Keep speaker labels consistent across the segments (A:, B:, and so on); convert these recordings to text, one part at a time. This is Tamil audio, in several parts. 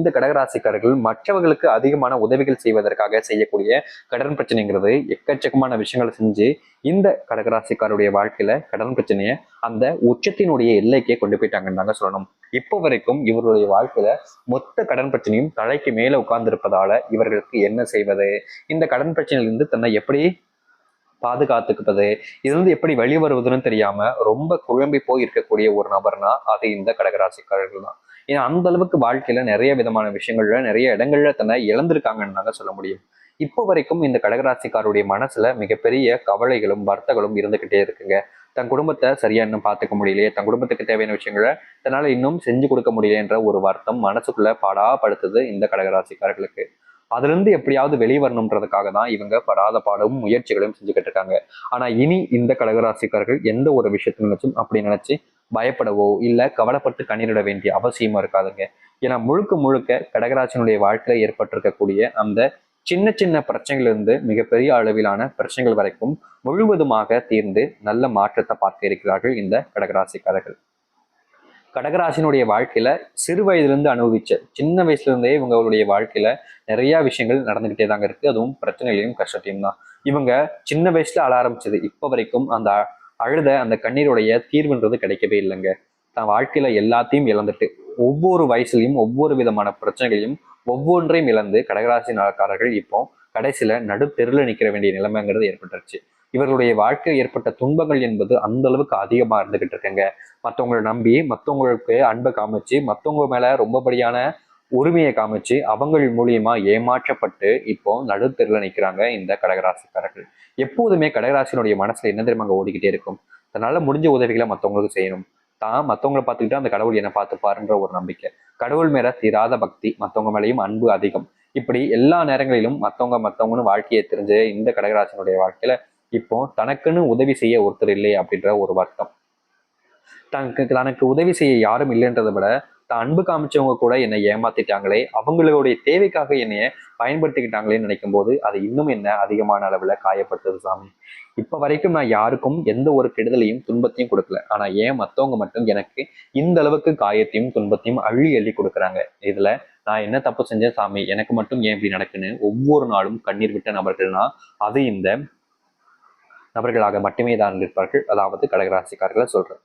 A: இந்த கடகராசிக்காரர்கள் மற்றவர்களுக்கு அதிகமான உதவிகள் செய்வதற்காக செய்யக்கூடிய கடன் பிரச்சனைங்கிறது எக்கச்சக்கமான விஷயங்களை செஞ்சு இந்த கடகராசிக்காருடைய வாழ்க்கையில கடன் பிரச்சனையை அந்த உச்சத்தினுடைய எல்லைக்கே கொண்டு போயிட்டாங்கன்னு தாங்க சொல்லணும். இப்போ வரைக்கும் இவருடைய வாழ்க்கையில மொத்த கடன் பிரச்சனையும் தலைக்கு மேல உட்கார்ந்து இருப்பதால இவர்களுக்கு என்ன செய்வது? இந்த கடன் பிரச்சனையிலிருந்து தன்னை எப்படி பாதுகாத்துக்குப்பது? இதுலேருந்து எப்படி வெளிவருவதுன்னு தெரியாம ரொம்ப குழம்பி போய் இருக்கக்கூடிய ஒரு நபர்னா அது இந்த கடகராசிக்காரர்கள் தான். ஏன்னா அந்த அளவுக்கு வாழ்க்கையில நிறைய விதமான விஷயங்கள்ல நிறைய இடங்கள்ல தன்னை இழந்திருக்காங்கன்னு தாங்க சொல்ல முடியும். இப்போ வரைக்கும் இந்த கடகராசிக்காருடைய மனசுல மிகப்பெரிய கவலைகளும் வர்த்தகளும் இருந்துகிட்டே இருக்குங்க. தன் குடும்பத்தை சரியா இன்னும் பார்த்துக்க முடியலையே தன் குடும்பத்துக்கு தேவையான விஷயங்களை தன்னால இன்னும் செஞ்சு கொடுக்க முடியலன்ற ஒரு வருத்தம் மனசுக்குள்ள பாடாப்படுத்துது இந்த கடகராசிக்காரர்களுக்கு. அதுல இருந்து எப்படியாவது வெளியே வரணுன்றதுக்காக தான் இவங்க படாத பாடும் முயற்சிகளையும் செஞ்சுக்கிட்டு இருக்காங்க. ஆனா இனி இந்த கடகராசிக்காரர்கள் எந்த ஒரு விஷயத்தையும் நினைச்சும் அப்படி நினைச்சு பயப்படவோ இல்லை கவலைப்பட்டு கண்ணீரிட வேண்டிய அவசியமும் இருக்காதுங்க. ஏன்னா முழுக்க முழுக்க கடகராசினுடைய வாழ்க்கையில ஏற்பட்டிருக்கக்கூடிய அந்த சின்ன சின்ன பிரச்சனைகளிலிருந்து மிகப்பெரிய அளவிலான பிரச்சனைகள் வரைக்கும் முழுவதுமாக தீர்ந்து நல்ல மாற்றத்தை பார்க்க இருக்கிறார்கள் இந்த கடகராசிக்காரர்கள். கடகராசினுடைய வாழ்க்கையில சிறு வயதிலிருந்து அனுபவிச்ச சின்ன வயசுல இருந்தே இவங்களுடைய வாழ்க்கையில நிறைய விஷயங்கள் நடந்துகிட்டே தாங்க இருக்கு. அதுவும் பிரச்சனைகளையும் கஷ்டத்தையும் தான். இவங்க சின்ன வயசுல அழ ஆரம்பிச்சது இப்போ வரைக்கும் அந்த அழுத அந்த கண்ணீருடைய தீர்வுன்றது கிடைக்கவே இல்லைங்க. தன் வாழ்க்கையில எல்லாத்தையும் இழந்துட்டு ஒவ்வொரு வயசுலையும் ஒவ்வொரு விதமான பிரச்சனைகளையும் ஒவ்வொன்றையும் இழந்து கடகராசி இப்போ கடைசியில நடு தெருல வேண்டிய நிலைமைங்கிறது ஏற்பட்டுருச்சு. இவர்களுடைய வாழ்க்கையில் ஏற்பட்ட துன்பங்கள் என்பது அந்த அளவுக்கு அதிகமா இருந்துகிட்டு இருக்குங்க. மற்றவங்களை நம்பி மற்றவங்களுக்கு அன்பை காமிச்சு மற்றவங்க மேல ரொம்பபடியான உரிமையை காமிச்சு அவங்கள் மூலியமா ஏமாற்றப்பட்டு இப்போ நடுத்தெருல நிக்கிறாங்க இந்த கடகராசிக்காரர்கள். எப்போதுமே கடகராசினுடைய மனசுல என்ன தெரியுமா ஓடிக்கிட்டே இருக்கும்? தன்னால முடிஞ்ச உதவிகளை மற்றவங்களுக்கு செய்யணும். தான் மற்றவங்களை பார்த்துக்கிட்டு அந்த கடவுள் என்ன பார்த்துப்பாருன்ற ஒரு நம்பிக்கை. கடவுள் மேல தீராத பக்தி மற்றவங்க மேலேயும் அன்பு அதிகம். இப்படி எல்லா நேரங்களிலும் மற்றவங்க மற்றவங்கன்னு வாழ்க்கையை தெரிஞ்ச இந்த கடகராசினுடைய வாழ்க்கையில இப்போ தனக்குன்னு உதவி செய்ய ஒருத்தர் இல்லை அப்படின்ற ஒரு வருத்தம். தனக்கு தனக்கு உதவி செய்ய யாரும் இல்லைன்றதை விட தான் அன்பு காமிச்சவங்க கூட என்னை ஏமாத்திட்டாங்களே அவங்களுடைய தேவைக்காக என்னைய பயன்படுத்திக்கிட்டாங்களேன்னு நினைக்கும் போது அது இன்னும் என்ன அதிகமான அளவுல காயப்படுத்துது சாமி. இப்ப வரைக்கும் நான் யாருக்கும் எந்த ஒரு கெடுதலையும் துன்பத்தையும் கொடுக்கல. ஆனா ஏன் மத்தவங்க மட்டும் எனக்கு இந்த அளவுக்கு காயத்தையும் துன்பத்தையும் அள்ளி அள்ளி கொடுக்குறாங்க? இதுல நான் என்ன தப்பு செஞ்சேன் சாமி? எனக்கு மட்டும் ஏன் இப்படி நடக்குன்னு ஒவ்வொரு நாளும் கண்ணீர் விட்ட நபர்கள்னா அது இந்த நபர்களாக மட்டுமே தான் இருப்பார்கள் அதாவது கடகராசிக்காரர்களை சொல்றேன்.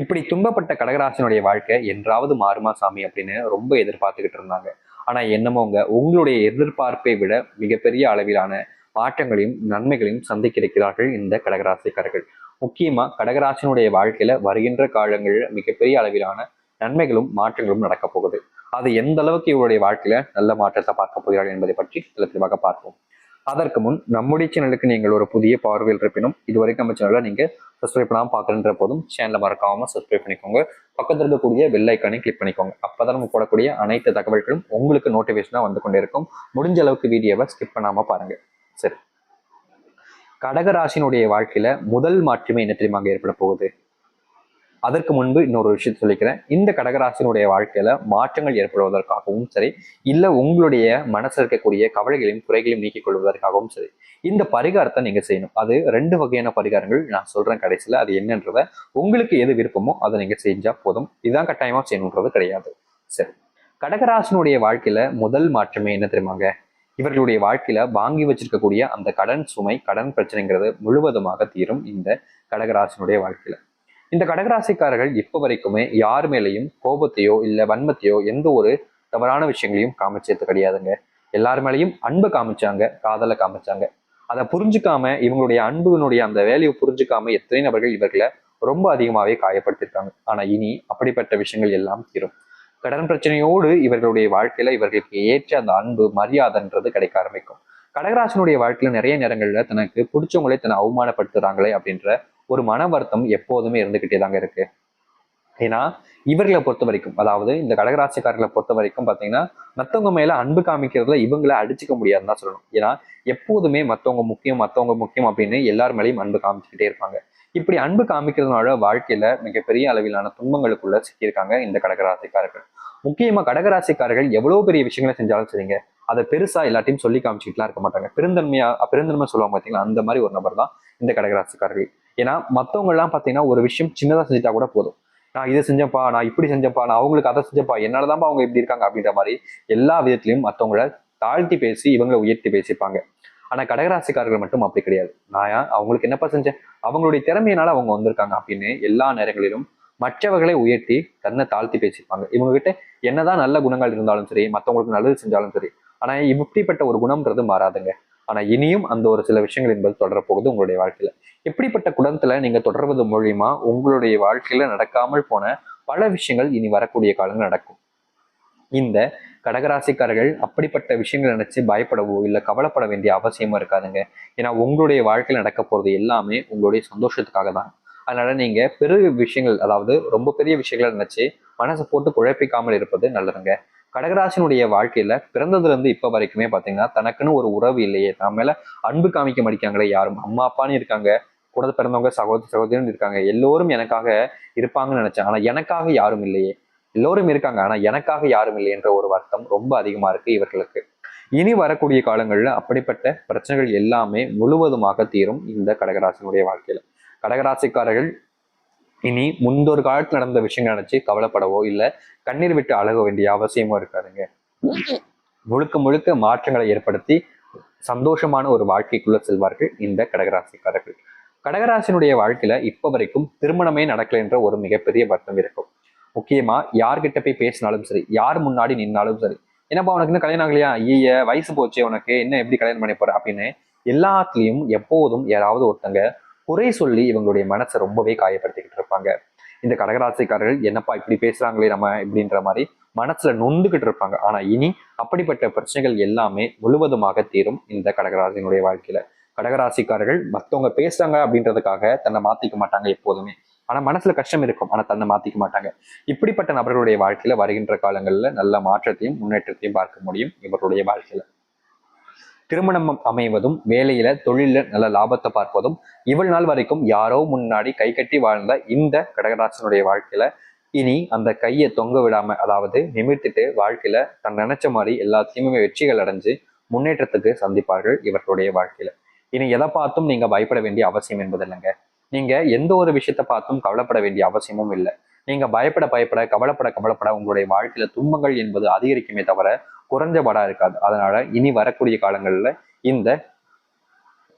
A: இப்படி துன்பப்பட்ட கடகராசினுடைய வாழ்க்கை என்றாவது மாறுமா சாமி அப்படின்னு ரொம்ப எதிர்பார்த்துக்கிட்டு இருந்தாங்க. ஆனா என்னமோங்க உங்களுடைய எதிர்பார்ப்பை விட மிகப்பெரிய அளவிலான மாற்றங்களையும் நன்மைகளையும் சந்திக்கிருக்கிறார்கள் இந்த கடகராசிக்காரர்கள். முக்கியமா கடகராசினுடைய வாழ்க்கையில வருகின்ற காலங்களில் மிகப்பெரிய அளவிலான நன்மைகளும் மாற்றங்களும் நடக்க போகுது. அது எந்த அளவுக்கு இவருடைய வாழ்க்கையில நல்ல மாற்றத்தை பார்க்க போகிறார்கள் என்பதை பற்றி சில தெளிவாக பார்ப்போம். அதற்கு முன் நம்முடைய சேனலுக்கு நீங்கள் ஒரு புதிய பார்வையில் இருப்பினும் இதுவரைக்கும் நம்ம சேனலில் நீங்கள் சப்ஸ்கிரைப் பண்ணாமல் பார்க்குறன்ற போதும் சேனலை மறக்காமல் சப்ஸ்கிரைப் பண்ணிக்கோங்க. பக்கத்தில் இருக்கக்கூடிய வெள்ளைக்கானே ஐக்கானை கிளிக் பண்ணிக்கோங்க. அப்பதான் நம்ம போடக்கூடிய அனைத்து தகவல்களும் உங்களுக்கு நோட்டிஃபிகேஷனாக வந்து கொண்டே இருக்கும். முடிஞ்ச அளவுக்கு வீடியோவை ஸ்கிப் பண்ணாமல் பாருங்கள் சரி. கடகராசினுடைய வாழ்க்கையில் முதல் மாற்றமே என்ன தெரியுமாங்க ஏற்பட போகுது? அதற்கு முன்பு இன்னொரு விஷயத்தை சொல்லிக்கிறேன். இந்த கடகராசினுடைய வாழ்க்கையில மாற்றங்கள் ஏற்படுவதற்காகவும் சரி இல்ல உங்களுடைய மனசில் இருக்கக்கூடிய கவலைகளையும் குறைகளையும் நீக்கிக் கொள்வதற்காகவும் சரி இந்த பரிகாரத்தை நீங்க செய்யணும். அது ரெண்டு வகையான பரிகாரங்கள் நான் சொல்றேன் கடைசியில. அது என்னன்றத உங்களுக்கு எது விருப்பமோ அதை நீங்க செஞ்சா போதும். இதுதான் கட்டாயமா செய்யணுன்றது கிடையாது. சரி. கடகராசினுடைய வாழ்க்கையில முதல் மாற்றமே என்ன தெரியுமாங்க? இவர்களுடைய வாழ்க்கையில வாங்கி வச்சிருக்கக்கூடிய அந்த கடன் சுமை கடன் பிரச்சனைங்கிறது முழுவதுமாக தீரும் இந்த கடகராசினுடைய வாழ்க்கையில. இந்த கடகராசிக்காரர்கள் இப்போ வரைக்குமே யார் மேலேயும் கோபத்தையோ இல்லை வன்மத்தையோ எந்த ஒரு தவறான விஷயங்களையும் காமிச்சது கிடையாதுங்க. எல்லார் மேலேயும் அன்பு காமிச்சாங்க காதலை காமிச்சாங்க. அதை புரிஞ்சுக்காம இவங்களுடைய அன்புனுடைய அந்த வேலையை புரிஞ்சுக்காம எத்தனை நபர்கள் இவர்களை ரொம்ப அதிகமாகவே காயப்படுத்திருக்காங்க ஆனா இனி அப்படிப்பட்ட விஷயங்கள் எல்லாம் தீரும். கடன் பிரச்சனையோடு இவர்களுடைய வாழ்க்கையில இவர்களுக்கு ஏற்ற அந்த அன்பு மரியாதைன்றது கிடைக்க ஆரம்பிக்கும். கடகராசனுடைய வாழ்க்கையில நிறைய நேரங்கள்ல தனக்கு பிடிச்சவங்களே தன்னை அவமானப்படுத்துறாங்களே அப்படின்ற ஒரு மன வருத்தம் எப்போதுமே இருந்துகிட்டே தாங்க இருக்கு. ஏன்னா இவர்களை பொறுத்த வரைக்கும் அதாவது இந்த கடகராட்சிக்காரர்களை பொறுத்த வரைக்கும் பாத்தீங்கன்னா மத்தவங்க மேல அன்பு காமிக்கிறதுல இவங்களை அடிச்சுக்க முடியாதுன்னு தான் சொல்லணும். ஏன்னா எப்போதுமே மத்தவங்க முக்கியம் மத்தவங்க முக்கியம் அப்படின்னு எல்லார் மேலேயும் அன்பு காமிச்சுக்கிட்டே இருப்பாங்க. இப்படி அன்பு காமிக்கிறதுனால வாழ்க்கையில மிகப்பெரிய அளவிலான துன்பங்களுக்குள்ள சிக்கியிருக்காங்க இந்த கடகராசிக்காரர்கள். முக்கியமா கடகராசிக்காரர்கள் எவ்வளவு பெரிய விஷயங்களை செஞ்சாலும் சரிங்க அதை பெருசா எல்லாத்தையும் சொல்லி காமிச்சுக்கிட்டுலாம் இருக்க மாட்டாங்க. பெருந்தன்மையா பெருந்தன்மை சொல்லுவாங்க பாத்தீங்களா அந்த மாதிரி ஒரு நபர் தான் இந்த கடகராசிக்காரர்கள். ஏன்னா மற்றவங்கெல்லாம் பார்த்தீங்கன்னா ஒரு விஷயம் சின்னதாக செஞ்சுட்டா கூட போதும். நான் இதை செஞ்சேன்ப்பா நான் இப்படி செஞ்சேன்ப்பா நான் அவங்களுக்கு அதை செஞ்சேன்ப்பா என்னாலதான்ப்பா அவங்க இப்படி இருக்காங்க அப்படின்ற மாதிரி எல்லா விதத்திலையும் மற்றவங்கள தாழ்த்தி பேசி இவங்களை உயர்த்தி பேசிப்பாங்க. ஆனால் கடகராசிக்காரர்கள் மட்டும் அப்படி கிடையாது. நான் அவங்களுக்கு என்னப்பா செஞ்சேன்? அவங்களுடைய திறமையினால அவங்க வந்திருக்காங்க அப்படின்னு எல்லா நேரங்களிலும் மற்றவர்களை உயர்த்தி தன்னை தாழ்த்தி பேசிப்பாங்க. இவங்க கிட்ட என்னதான் நல்ல குணங்கள் இருந்தாலும் சரி மற்றவங்களுக்கு நல்லது செஞ்சாலும் சரி ஆனால் இப்படிப்பட்ட ஒரு குணம்ன்றது மாறாதுங்க. ஆனால் இனியும் அந்த ஒரு சில விஷயங்கள் என்பது தொடரப்போகுது உங்களுடைய வாழ்க்கையில். இப்படிப்பட்ட குடத்தில் நீங்கள் தொடர்வது மூலியமா உங்களுடைய வாழ்க்கையில் நடக்காமல் போன பல விஷயங்கள் இனி வரக்கூடிய காலங்கள் நடக்கும். இந்த கடகராசிக்காரர்கள் அப்படிப்பட்ட விஷயங்களை நினைச்சு பயப்படவோ இல்லை கவலைப்பட வேண்டிய அவசியமும் இருக்காதுங்க. ஏன்னா உங்களுடைய வாழ்க்கையில் நடக்க போகிறது எல்லாமே உங்களுடைய சந்தோஷத்துக்காக தான். அதனால நீங்க பெரிய விஷயங்கள் அதாவது ரொம்ப பெரிய விஷயங்களை நினைச்சு மனசை போட்டு குழப்பிக்காமல் இருப்பது நல்லதுங்க. கடகராசினுடைய வாழ்க்கையில பிறந்ததுல இருந்து இப்ப வரைக்குமே பாத்தீங்கன்னா தனக்குன்னு ஒரு உறவு இல்லையே. நம்ம மேல அன்பு காமிக்க மாட்டேங்கிறாங்களே யாரும். அம்மா அப்பான்னு இருக்காங்க. கூட பிறந்தவங்க சகோதர சகோதரின்னு இருக்காங்க. எல்லோரும் எனக்காக இருப்பாங்கன்னு நினைச்சேன். ஆனா எனக்காக யாரும் இல்லையே. எல்லோரும் இருக்காங்க. ஆனா எனக்காக யாரும் இல்லை என்ற ஒரு வருத்தம் ரொம்ப அதிகமா இருக்கு இவர்களுக்கு. இனி வரக்கூடிய காலங்கள்ல அப்படிப்பட்ட பிரச்சனைகள் எல்லாமே முழுவதுமாக தீரும் இந்த கடகராசினுடைய வாழ்க்கையில. கடகராசிக்காரர்கள் இனி முந்தொரு காலத்துல நடந்த விஷயங்கள் நினைச்சு கவலைப்படவோ இல்ல கண்ணீர் விட்டு அழக வேண்டிய அவசியமோ இருக்காதுங்க. முழுக்க முழுக்க மாற்றங்களை ஏற்படுத்தி சந்தோஷமான ஒரு வாழ்க்கைக்குள்ள செல்வார்கள் இந்த கடகராசிக்காரர்கள். கடகராசினுடைய வாழ்க்கையில இப்ப வரைக்கும் திருமணமே நடக்கல என்ற ஒரு மிகப்பெரிய வருத்தம் இருக்கும். முக்கியமா யார்கிட்ட போய் பேசினாலும் சரி யார் முன்னாடி நின்னாலும் சரி என்னப்பா உனக்கு இன்னும் கல்யாணம் ஆகலையா? ஐய வயசு போச்சு உனக்கு என்ன எப்படி கல்யாணம் பண்ணி போற அப்படின்னு எல்லாத்துலயும் எப்போதும் யாராவது ஒருத்தங்க குறை சொல்லி இவங்களுடைய மனசை ரொம்பவே காயப்படுத்திக்கிட்டு இருப்பாங்க. இந்த கடகராசிக்காரர்கள் என்னப்பா இப்படி பேசுறாங்களே நம்ம? இப்படின்ற மாதிரி மனசுல நொந்துகிட்டு இருப்பாங்க. ஆனா இனி அப்படிப்பட்ட பிரச்சனைகள் எல்லாமே முழுவதுமாக தீரும் இந்த கடகராசினுடைய வாழ்க்கையில. கடகராசிக்காரர்கள் மத்தவங்க பேசுறாங்க அப்படின்றதுக்காக தன்னை மாத்திக்க மாட்டாங்க எப்போதுமே. ஆனா மனசுல கஷ்டம் இருக்கும். ஆனா தன்னை மாத்திக்க மாட்டாங்க. இப்படிப்பட்ட நபர்களுடைய வாழ்க்கையில வருகின்ற காலங்கள்ல நல்ல மாற்றத்தையும் முன்னேற்றத்தையும் பார்க்க முடியும் இவருடைய வாழ்க்கையில. திருமணம் அமைவதும் வேலையில தொழில நல்ல லாபத்தை பார்ப்பதும் இவள் நாள் வரைக்கும் யாரோ முன்னாடி கை கட்டி வாழ்ந்த இந்த கடகராசனுடைய வாழ்க்கையில இனி அந்த கையை தொங்க விடாம அதாவது நிமிர்த்திட்டு வாழ்க்கையில தன் நினைச்ச மாதிரி எல்லாத்தையுமே வெற்றிகள் அடைஞ்சு முன்னேற்றத்துக்கு சந்திப்பார்கள் இவர்களுடைய வாழ்க்கையில. இனி எதை பார்த்தும் நீங்க பயப்பட வேண்டிய அவசியம் என்பது இல்லைங்க. நீங்க எந்த ஒரு விஷயத்தை பார்த்தும் கவலைப்பட வேண்டிய அவசியமும் இல்லை. நீங்க பயப்பட பயப்பட கவலைப்பட கவலைப்பட உங்களுடைய வாழ்க்கையில துன்பங்கள் என்பது அதிகரிக்குமே தவிர குறைஞ்சபடா இருக்காது. அதனால இனி வரக்கூடிய காலங்களில் இந்த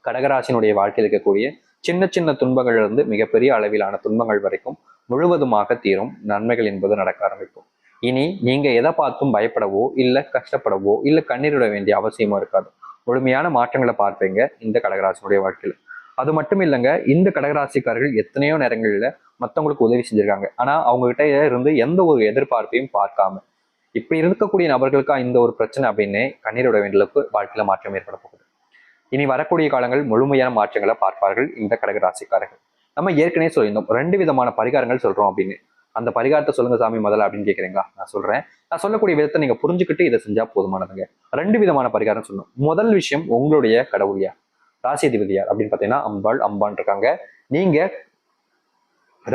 A: கடகராசினுடைய வாழ்க்கையில் இருக்கக்கூடிய சின்ன சின்ன துன்பங்கள் இருந்து மிகப்பெரிய அளவிலான துன்பங்கள் வரைக்கும் முழுவதுமாக தீரும். நன்மைகள் என்பது நடக்க ஆரம்பிக்கும். இனி நீங்க எதை பார்த்தும் பயப்படவோ இல்ல கஷ்டப்படவோ இல்ல கண்ணீரிட வேண்டிய அவசியமோ இருக்காது. முழுமையான மாற்றங்களை பார்ப்பீங்க இந்த கடகராசினுடைய வாழ்க்கையில். அது மட்டும் இல்லைங்க இந்த கடகராசிக்காரர்கள் எத்தனையோ நேரங்களில் மற்றவங்களுக்கு உதவி செஞ்சிருக்காங்க. ஆனால் அவங்க கிட்ட இருந்து எந்த ஒரு எதிர்பார்ப்பையும் பார்க்காம இப்படி இருக்கக்கூடிய நபர்களுக்கா இந்த ஒரு பிரச்சனை அப்படின்னு கண்ணீரோட வேண்டியளவுக்கு வாழ்க்கையில மாற்றம் ஏற்பட போகுது. இனி வரக்கூடிய காலங்கள் முழுமையான மாற்றங்களை பார்ப்பார்கள் இந்த கடகராசிக்காரர்கள் நம்ம ஏற்கனவே சொல்லியிருந்தோம் ரெண்டு விதமான பரிகாரங்கள் சொல்றோம் அப்படின்னு. அந்த பரிகாரத்தை சொல்லுங்க சாமி முதல்ல அப்படின்னு கேட்குறீங்களா நான் சொல்றேன். நான் சொல்லக்கூடிய விதத்தை நீங்க புரிஞ்சுக்கிட்டு இதை செஞ்சா போதுமானதுங்க. ரெண்டு விதமான பரிகாரம் சொல்லணும் முதல் விஷயம் உங்களுடைய கடவுள் யார் ராசிதிபதி யார் அப்படின்னு பார்த்தீங்கன்னா அம்பாள் அம்பான் இருக்காங்க. நீங்க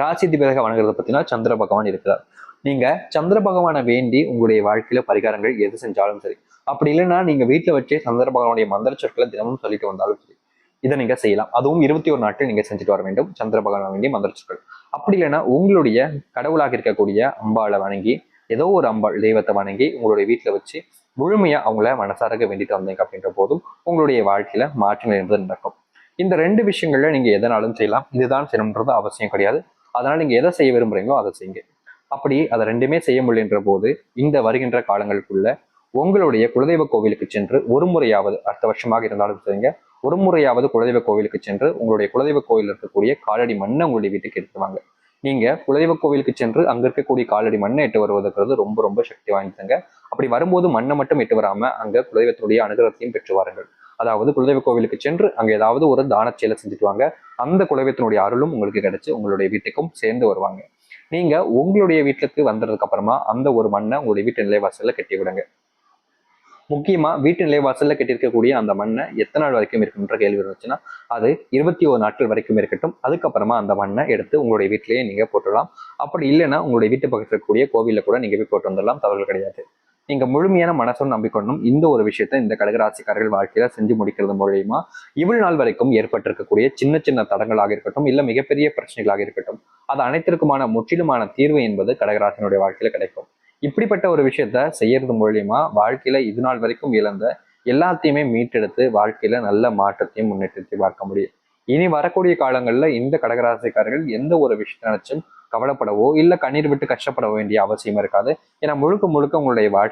A: ராசிதிபதியாக வணங்குறத பார்த்தீங்கன்னா சந்திர பகவான் இருக்கிறார். நீங்க சந்திர பகவானை வேண்டி உங்களுடைய வாழ்க்கையில பரிகாரங்கள் எது செஞ்சாலும் சரி. அப்படி இல்லைன்னா நீங்க வீட்டுல வச்சே சந்திர பகவானுடைய மந்திர சொற்களை தினமும் சொல்லிட்டு வந்தாலும் சரி இதை நீங்க செய்யலாம். அதுவும் இருபத்தி ஒரு நாட்கள் நீங்க செஞ்சுட்டு வர வேண்டும். சந்திர பகவான் வேண்டிய மந்திர சொற்கள். அப்படி இல்லைன்னா உங்களுடைய கடவுளாக இருக்கக்கூடிய அம்பாளை வணங்கி ஏதோ ஒரு அம்பாள் தெய்வத்தை வணங்கி உங்களுடைய வீட்டுல வச்சு முழுமையா அவங்கள மனசாரக வேண்டிட்டு வந்தீங்க அப்படின்ற போதும் உங்களுடைய வாழ்க்கையில மாற்றங்கள் என்பது நடக்கும். இந்த ரெண்டு விஷயங்கள்ல நீங்க எதனாலும் செய்யலாம். இதுதான் செய்யணுன்றது அவசியம் கிடையாது. அதனால நீங்க எதை செய்ய விரும்புறீங்களோ அதை செய்யுங்க. அப்படி அதை ரெண்டுமே செய்ய முடியன்ற போது இந்த வருகின்ற காலங்களுக்குள்ள உங்களுடைய குலதெய்வ கோவிலுக்கு சென்று ஒரு முறையாவது அடுத்த வருஷமாக இருந்தாலும் சரிங்க ஒரு முறையாவது குலதெய்வ கோவிலுக்கு சென்று உங்களுடைய குலதெய்வ கோவில் இருக்கக்கூடிய காலடி மண்ணை உங்களுடைய வீட்டுக்கு எடுத்துவாங்க நீங்க குலதெய்வ கோவிலுக்கு சென்று அங்க இருக்கக்கூடிய காலடி மண்ணை எட்டு வருவதுங்கிறது ரொம்ப ரொம்ப சக்தி வாய்ந்ததுங்க. அப்படி வரும்போது மண்ணை மட்டும் எட்டு வராம அங்க குலதெய்வத்துடைய அனுகிரகத்தையும் பெற்று வாருங்கள். அதாவது குலதெய்வ கோவிலுக்கு சென்று அங்க ஏதாவது ஒரு தான செயலை செஞ்சுட்டு வாங்க. அந்த குலதெய்வத்தினுடைய அருளும் உங்களுக்கு கிடைச்சு உங்களுடைய வீட்டுக்கும் சேர்ந்து வருவாங்க. நீங்க உங்களுடைய வீட்டுக்கு வந்ததுக்கு அப்புறமா அந்த ஒரு மண்ணை உங்களுடைய வீட்டு நிலைவாசல்ல கட்டி விடுங்க. முக்கியமா வீட்டு நிலைவாசல்ல கட்டியிருக்கக்கூடிய அந்த மண்ணை எத்தனை நாள் வரைக்கும் இருக்குன்ற கேள்வி இருந்துச்சுன்னா அது இருபத்தி ஒரு நாட்கள் வரைக்கும் இருக்கட்டும். அதுக்கப்புறமா அந்த மண்ணை எடுத்து உங்களுடைய வீட்டிலேயே நீங்க போட்டுடலாம். அப்படி இல்லைன்னா உங்களுடைய வீட்டு பக்கத்தில் இருக்கக்கூடிய கோவில்ல கூட நீங்க போய் போட்டு வந்துடலாம். தவறு கிடையாது. நீங்க முழுமையான மனசும் நம்பிக்கொண்டும் இந்த ஒரு விஷயத்த இந்த கடகராசிக்காரர்கள் வாழ்க்கையில செஞ்சு முடிக்கிறது மூலியமா இவ்வளவு நாள் வரைக்கும் ஏற்பட்டிருக்கக்கூடிய சின்ன சின்ன தடங்களாக இருக்கட்டும் இல்ல மிகப்பெரிய பிரச்சனைகளாக இருக்கட்டும் அது அனைத்திற்குமான முற்றிலுமான தீர்வு என்பது கடகராசினுடைய வாழ்க்கையில கிடைக்கும். இப்படிப்பட்ட ஒரு விஷயத்த செய்யறது மூலியமா வாழ்க்கையில இது நாள் வரைக்கும் இழந்த எல்லாத்தையுமே மீட்டெடுத்து வாழ்க்கையில நல்ல மாற்றத்தையும் முன்னேற்றத்தையும் பார்க்க முடியும். இனி வரக்கூடிய காலங்கள்ல இந்த கடகராசிக்காரர்கள் எந்த ஒரு விஷயத்தை நினைச்சும் கவலைப்படவோ இல்ல கண்ணீர் விட்டு கஷ்டப்பட வேண்டிய அவசியம் இருக்காது. ஏன்னா முழுக்க முழுக்க உங்களுடைய வாழ்க்கை